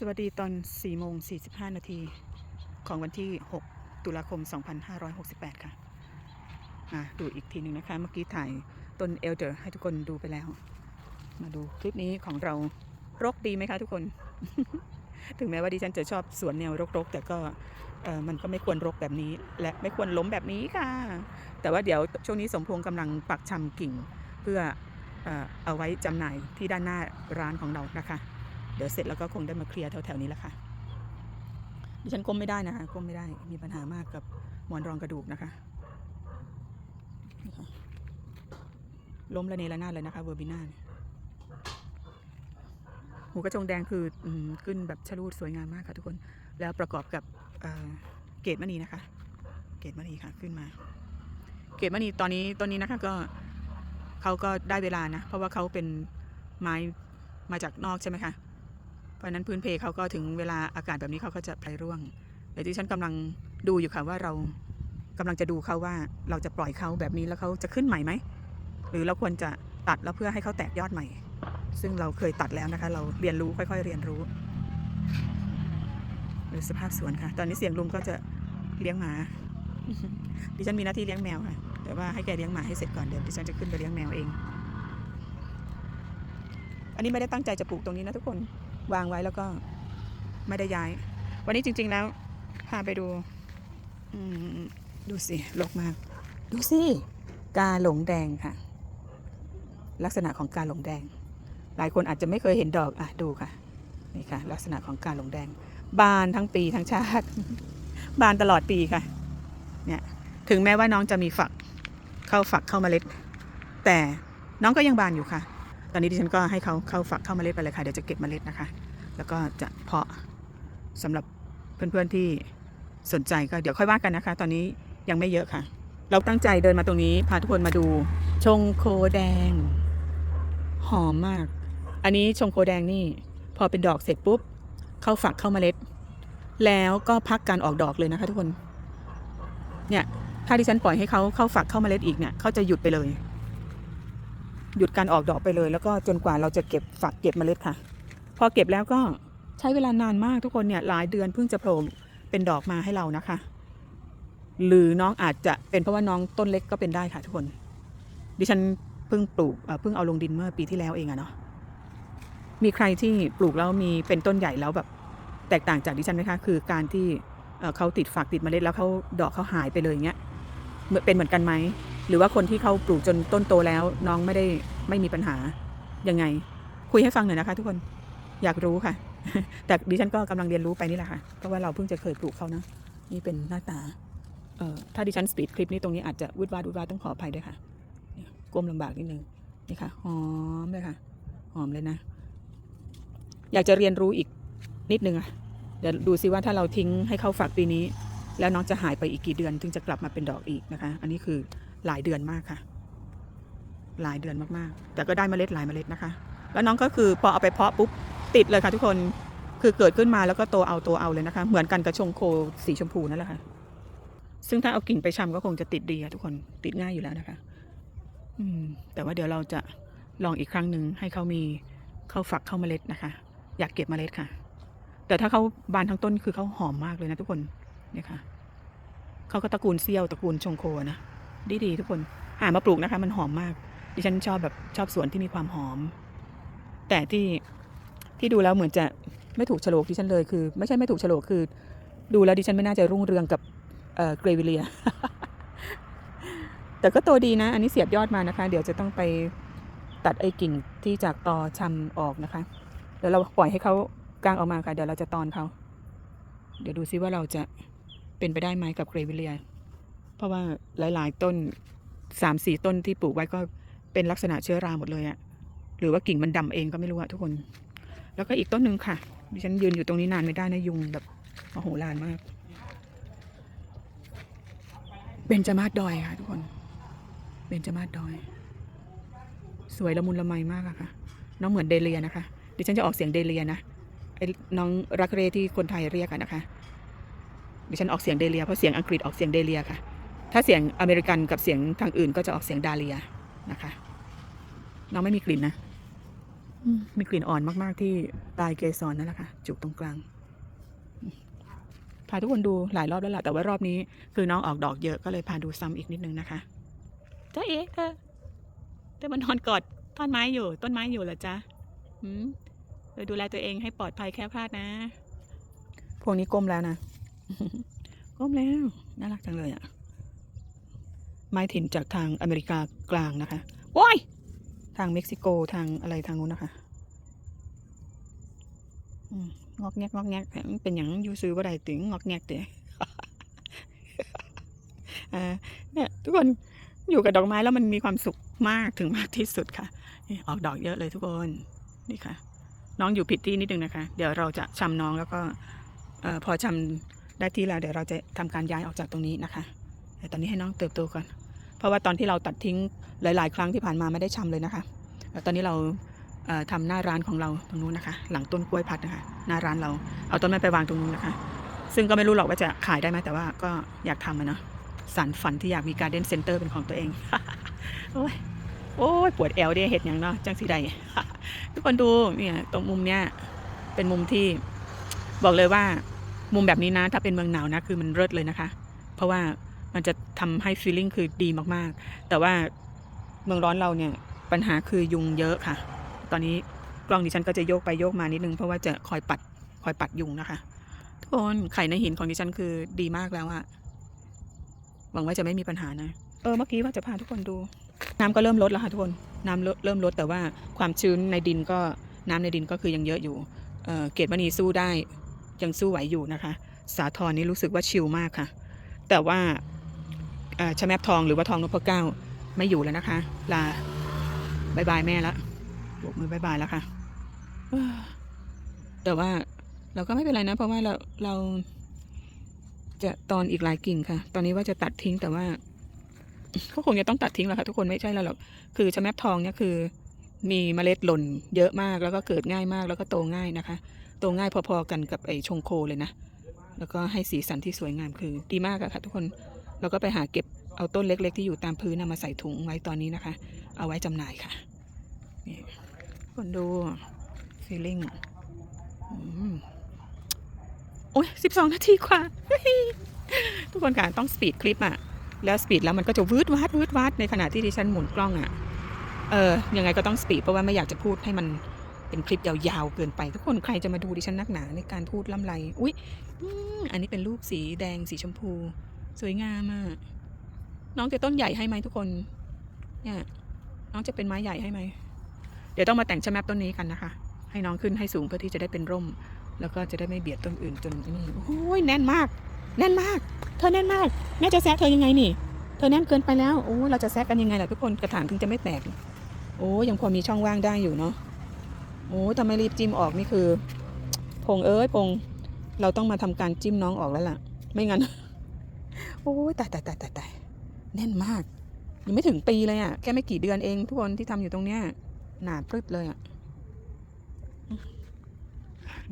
สวัสดีตอน4โมง45 นาทีของวันที่ 6 ตุลาคม 2568 ค่ะอะดูอีกทีหนึ่งนะคะ เมื่อกี้ถ่ายต้นเอลเดอร์ให้ทุกคนดูไปแล้ว มาดูคลิปนี้ของเรารกดีไหมคะทุกคน ถึงแม้ว่าดิฉันจะชอบสวนแนวรกๆ แต่ก็มันก็ไม่ควรรกแบบนี้ และไม่ควรล้มแบบนี้ค่ะ แต่ว่าเดี๋ยวช่วงนี้สมพงษ์กำลังปักชำกิ่ง เพื่อเอาไว้จำหน่ายที่ด้านหน้าร้านของเรานะคะ เดี๋ยวเสร็จแล้วก็คงได้มาเคลียร์แถวๆนี้แหละค่ะ ดิฉันก้มไม่ได้นะคะก้มไม่ได้มีปัญหามากกับหมอนรองกระดูกนะคะล้มระเนระนาดเลยนะคะเวอร์บิน่าหูกระจงแดงคืออขึ้นแบบชะลูดสวยงามมากค่ะทุกคน แล้วประกอบกับเเกตมณีนะคะ เกตมณีค่ะขึ้นมา เกตมณีตอนนี้ต้นนี้นะคะก็เขาก็ได้เวลานะ เพราะว่าเขาเป็นไม้มาจากนอกใช่ไหมคะ เพราะนั้นพื้นเพเขาก็ถึงเวลาอากาศแบบนี้เขาก็จะไปร่วงเดี๋ยวที่ฉันกำลังดูอยู่ค่ะว่าเรากำลังจะดูเขาว่าเราจะปล่อยเขาแบบนี้แล้วเขาจะขึ้นใหม่ไหมหรือเราควรจะตัดแล้วเพื่อให้เขาแตกยอดใหม่ ซึ่งเราเคยตัดแล้วนะคะ เราเรียนรู้ค่อย ๆ เรียนรู้ดูสภาพสวนค่ะ ตอนนี้เสียงลุงก็จะเลี้ยงหมาดิฉันมีหน้าที่เลี้ยงแมวค่ะ แต่ว่าให้แกเลี้ยงหมาให้เสร็จก่อนเดี๋ยวดิฉันจะขึ้นไปเลี้ยงแมวเอง อันนี้ไม่ได้ตั้งใจจะปลูกตรงนี้นะทุกคน วางไว้แล้วก็ไม่ได้ย้าย วันนี้จริง ๆ แล้วพาไปดูดูสิลกมาก ดูสิกาหลงแดงค่ะ ลักษณะของกาหลงแดง หลายคนอาจจะไม่เคยเห็นดอกอะดูค่ะนี่ค่ะ ลักษณะของกาหลงแดง บานทั้งปีทั้งชาติ บานตลอดปีค่ะเนี่ยถึงแม้ว่าน้องจะมีฝักเข้าฝักเข้าเมล็ด แต่น้องก็ยังบานอยู่ค่ะ ตอนนี้ดิฉันก็ให้เขาเข้าฝักเข้าเมล็ดไปเลยค่ะ เดี๋ยวจะเก็บเมล็ดนะคะ แล้วก็จะเพาะสำหรับเพื่อนๆที่สนใจก็เดี๋ยวค่อยว่ากันนะคะ ตอนนี้ยังไม่เยอะค่ะ เราตั้งใจเดินมาตรงนี้พาทุกคนมาดู ชงโคแดง หอมมาก อันนี้ชงโคแดงนี่ พอเป็นดอกเสร็จปุ๊บ เข้าฝักเข้าเมล็ด แล้วก็พักการออกดอกเลยนะคะ ทุกคน เนี่ยถ้าดิฉันปล่อยให้เขาเข้าฝักเข้าเมล็ดอีกเนี่ยเขาจะหยุดไปเลย หยุดการออกดอกไปเลย แล้วก็จนกว่าเราจะเก็บฝักเก็บเมล็ดค่ะ พอเก็บแล้วก็ใช้เวลานานมากทุกคนเนี่ยหลายเดือนเพิ่งจะโผล่เป็นดอกมาให้เรานะคะ หรือน้องอาจจะเป็นเพราะว่าน้องต้นเล็กก็เป็นได้ค่ะทุกคน ดิฉันเพิ่งปลูกเพิ่งเอาลงดินเมื่อปีที่แล้วเองอะเนาะมีใครที่ปลูกแล้วมีเป็นต้นใหญ่แล้วแบบ แตกต่างจากดิฉันไหมคะคือการที่เอ่อเขาติดฝักติดเมล็ดแล้วเขาดอกเขาหายไปเลยอย่างเงี้ยเหมือนเป็นเหมือนกันไหม หรือว่าคนที่เขาปลูกจนต้นโตแล้ว น้องไม่ได้ไม่มีปัญหายังไง คุยให้ฟังหน่อยนะคะ ทุกคนอยากรู้ค่ะ แต่ดิฉันก็กำลังเรียนรู้ไปนี่แหละค่ะเพราะว่าเราเพิ่งจะเคยปลูกเขานะนี่เป็นหน้าตาเอ่อถ้าดิฉันสปีดคลิปนี้ตรงนี้อาจจะวุดวาดวุดวาดต้องขออภัยด้วยค่ะก้มลำบากนิดนึงนี่ค่ะหอมเลยค่ะหอมเลยนะ อยากจะเรียนรู้อีกนิดนึงอะเดี๋ยวดูซิว่าถ้าเราทิ้งให้เขาฝากปีนี้ แล้วน้องจะหายไปอีกกี่เดือน ถึงจะกลับมาเป็นดอกอีกนะคะ อันนี้คือ หลายเดือนมากค่ะ หลายเดือนมากๆ แต่ก็ได้เมล็ดหลายเมล็ดนะคะ แล้วน้องก็คือพอเอาไปเพาะปุ๊บติดเลยค่ะทุกคนคือเกิดขึ้นมาแล้วก็โตเอาโตเอาเลยนะคะ เหมือนกันกับชงโคสีชมพูนั่นแหละค่ะ ซึ่งถ้าเอากิ่งไปชำก็คงจะติดดีค่ะทุกคนติดง่ายอยู่แล้วนะคะ อืม แต่ว่าเดี๋ยวเราจะลองอีกครั้งหนึ่งให้เขามีเข้าฝักเข้าเมล็ดนะคะ อยากเก็บเมล็ดค่ะ แต่ถ้าเขาบานทั้งต้นคือเขาหอมมากเลยนะทุกคนเนี่ยค่ะเขาก็ตระกูลเซี่ยวตระกูลชงโคนะ ดีดีทุกคนหามาปลูกนะคะ มันหอมมาก ดิฉันชอบแบบชอบสวนที่มีความหอม แต่ที่ที่ดูแล้วเหมือนจะไม่ถูกโฉลกดิฉันเลยคือ ไม่ใช่ไม่ถูกโฉลกคือ ดูแล้วดิฉันไม่น่าจะรุ่งเรืองกับเกรวิเลีย แต่ก็โตดีนะ อันนี้เสียบยอดมานะคะ เดี๋ยวจะต้องไปตัดไอ้กิ่งที่จากตอชำออกนะคะ เดี๋ยวเราปล่อยให้เขากางออกมาค่ะ เดี๋ยวเราจะตอนเขา เดี๋ยวดูซิว่าเราจะเป็นไปได้ไหมกับเกรวิเลีย เพราะว่าหลาย ๆ ต้นสามสี่ต้นที่ปลูกไว้ก็เป็นลักษณะเชื้อราหมดเลยอะหรือว่ากิ่งมันดำเองก็ไม่รู้อะทุกคน แล้วก็อีกต้นหนึ่งค่ะ ดิฉันยืนอยู่ตรงนี้นานไม่ได้นะยุงแบบโอ้โหลานมากเบญจมาศดอยค่ะทุกคนเบญจมาศดอย สวยละมุนละไมมากอะค่ะ น้องเหมือนเดเลียนะคะ ดิฉันจะออกเสียงเดเลียนะไอ้น้องรักเรที่คนไทยเรียกกันนะคะ ดิฉันออกเสียงเดเลียเพราะเสียงอังกฤษออกเสียงเดเลียค่ะ ถ้าเสียงอเมริกันกับเสียงทางอื่นก็จะออกเสียงดาเลียนะคะ น้องไม่มีกลิ่นนะอืมมีกลิ่นอ่อนมาก ๆ ที่ปลายเกสรนั่นแหละค่ะจุกตรงกลาง พาทุกคนดูหลายรอบแล้วล่ะแต่ว่ารอบนี้ คือน้องออกดอกเยอะก็เลยพาดูซ้ำอีกนิดนึงนะคะเจ้าเอ๊ะเธอเธอมันนอนกอดต้นไม้อยู่ ต้นไม้อยู่เหรอจ๊ะหืมเธอดูแลตัวเองให้ปลอดภัยแคล้วคลาดนะ พวกนี้ก้มแล้วนะก้มแล้วน่ารักจังเลยอะ ไม้ถิ่นจากทางอเมริกากลางนะคะว้ายทางเม็กซิโกทางอะไรทางนู้นนะคะอืมงอกแงกงอกแงกแถมเป็นอย่างอยูซื้อว่าใดถึงงอกแงกเตะอ่าเนี่ยทุกคนอยู่กับดอกไม้แล้วมันมีความสุขมากถึงมากที่สุดค่ะนี่ออกดอกเยอะเลยทุกคนนี่ค่ะ น้องอยู่ผิดที่นิดนึงนะคะ เดี๋ยวเราจะชำน้องแล้วก็เออพอชำได้ที่แล้วเดี๋ยวเราจะทำการย้ายออกจากตรงนี้นะคะ แต่ตอนนี้ให้น้องเติบโตก่อน เพราะว่าตอนที่เราตัดทิ้งหลาย ๆ ครั้งที่ผ่านมาไม่ได้ชำเลยนะคะ ตอนนี้เราเอ่อทำหน้าร้านของเราตรงนู้นนะคะ หลังต้นกล้วยพัดนะคะ หน้าร้านเราเอาต้นไม้ไปวางตรงนู้นนะคะ ซึ่งก็ไม่รู้หรอกว่าจะขายได้ไหมแต่ว่าก็อยากทำอะเนาะสันฝันที่อยากมีการเดนเซ็นเตอร์เป็นของตัวเองโอ้ยโอ้ยปวดแอวเด้เห็ดอย่างเนาะจังสีใดทุกคนดูเนี่ยตรงมุมเนี้ยเป็นมุมที่บอกเลยว่ามุมแบบนี้นะ ถ้าเป็นเมืองหนาวนะคือมันเลิศเลยนะคะ เพราะว่า มันจะทำให้ฟีลลิ่งคือดีมากๆ แต่ว่าเมืองร้อนเราเนี่ยปัญหาคือยุงเยอะค่ะ ตอนนี้กล้องดิฉันก็จะโยกไปโยกมานิดนึงเพราะว่าจะคอยปัดคอยปัดยุงนะคะ ทุกคนไข่ในหินของดิฉันคือดีมากแล้วอะหวังว่าจะไม่มีปัญหานะ เออเมื่อกี้ว่าจะพาทุกคนดู น้ำก็เริ่มลดแล้วค่ะทุกคนน้ำเริ่มลดแต่ว่าความชื้นในดินก็น้ำในดินก็คือยังเยอะอยู่เออเกตมณีสู้ได้ยังสู้ไหวอยู่นะคะ สาทรนี่รู้สึกว่าชิลมากค่ะ แต่ว่า ชแมบทองหรือว่าทองนพเก้าไม่อยู่แล้วนะคะ ลาบายบายแม่ละบกมือบายบายแล้วค่ะแต่ว่าเราก็ไม่เป็นไรนะ เพราะว่าเราเราจะตอนอีกหลายกิ่งค่ะ ตอนนี้ว่าจะตัดทิ้งแต่ว่าก็คงจะต้องตัดทิ้งแหละค่ะทุกคนไม่ใช่แล้วหรอกคือชะแมบทองเนี่ยคือ มีเมล็ดหล่นเยอะมากแล้วก็เกิดง่ายมากแล้วก็โตง่ายนะคะ โตง่ายพอๆกันกับไอชงโคเลยนะ แล้วก็ให้สีสันที่สวยงามคือดีมากอะค่ะ ทุกคน เราก็ไปหาเก็บเอาต้นเล็ก ๆ ที่อยู่ตามพื้นนะมาใส่ถุงไว้ตอนนี้นะคะ เอาไว้จำหน่ายค่ะ นี่คนดู feeling อืมโอ้ยสิบสองนาทีกว่า ทุกคนค่ะต้องสปีดคลิปอะแล้วสปีดแล้วมันก็จะวืดวาดวืดวาดในขณะที่ดิฉันหมุนกล้องอะเออ ยังไงก็ต้องสปีดเพราะว่าไม่อยากจะพูดให้มันเป็นคลิปยาวๆเกินไป ทุกคนใครจะมาดูดิฉันนักหนาในการพูดล่ำไร อุ๊ยอันนี้เป็นรูปสีแดงสีชมพู สวยงามอะน้องจะต้นใหญ่ให้ไหมทุกคน เนี่ย น้องจะเป็นไม้ใหญ่ให้ไหม เดี๋ยวต้องมาแต่งชะแมบต้นนี้กันนะคะ ให้น้องขึ้นให้สูงเพื่อที่จะได้เป็นร่ม แล้วก็จะได้ไม่เบียดต้นอื่นจนนี่โอ้ยแน่นมาก แน่นมาก เธอแน่นมาก แม่จะแซะเธอยังไงนี่ เธอแน่นเกินไปแล้ว โอ้เราจะแซะกันยังไงล่ะทุกคน กระถางถึงจะไม่แตก โอ้ยยังพอมีช่องว่างได้อยู่เนาะ โอ้ยถ้าไมรีบจิ้มออกนี่คือ พงเอ้ยพง เราต้องมาทำการจิ้มน้องออกแล้วล่ะ ไม่งั้น โอ้ยตายตายตายตายตายแน่นมาก ยังไม่ถึงปีเลยอะ่ะ แค่ไม่กี่เดือนเองทุกคนที่ทำอยู่ตรงเนี้ย หนาพรึบเลยอะ่ะ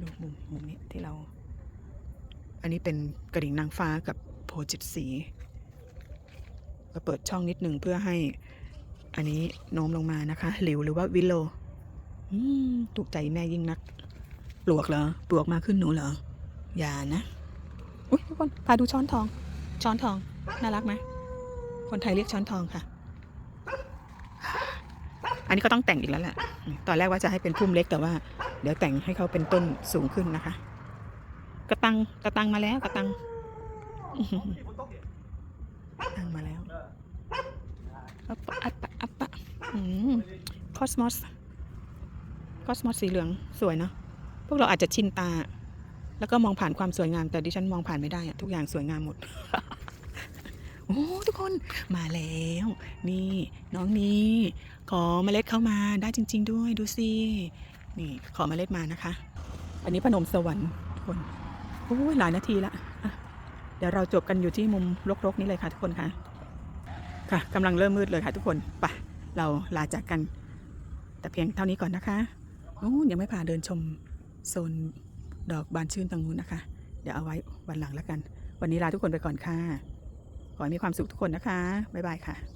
ดูมุมมุมนี้ที่เรา อันนี้เป็นกระดิ่งนางฟ้ากับโพธิ์เจิตสี ก็เปิดช่องนิดหนึ่งเพื่อให้ อันนี้โน้มลงมานะคะหลิวหรือว่าวิลโลถูกใจแม่ยิ่งนัก ปลวกเหรอ ปลวกมาขึ้นหนูเหรอ อย่านะ อุ้ยทุกคนพาดูช้อนทอง ช้อนทอง น่ารักไหมคนไทยเรียกช้อนทองค่ะ อันนี้ก็ต้องแต่งอีกแล้วแหละ ตอนแรกว่าจะให้เป็นพุ่มเล็กแต่ว่า เดี๋ยวแต่งให้เขาเป็นต้นสูงขึ้นนะคะ กระตังกระตังมาแล้วกระตังตังมาแล้วอัปปะอัปปะอัปปะคอสมอส คอสมอสสีเหลืองสวยเนาะ พวกเราอาจจะชินตา แล้วก็มองผ่านความสวยงาม แต่ดิฉันมองผ่านไม่ได้อะทุกอย่างสวยงามหมด โอ้ทุกคนมาแล้ว นี่น้องนี้ ขอเมล็ดเข้ามาได้จริง ๆ ด้วยดูสินี่ ขอเมล็ดมานะคะ อันนี้พนมสวรรค์ทุกคนโอ้ยหลายนาทีละเดี๋ยวเราจบกันอยู่ที่มุมรกๆนี้เลยค่ะทุกคนค่ะ ค่ะกำลังเริ่มมืดเลยค่ะทุกคนไปะเราลาจากกัน แต่เพียงเท่านี้ก่อนนะคะโอ้ยังไม่พาเดินชมโซน ดอกบานชื่นตรงนู้นนะคะ เดี๋ยวเอาไว้วันหลังแล้วกัน วันนี้ลาทุกคนไปก่อนค่ะ ขอให้มีความสุขทุกคนนะคะ บ๊ายบายค่ะ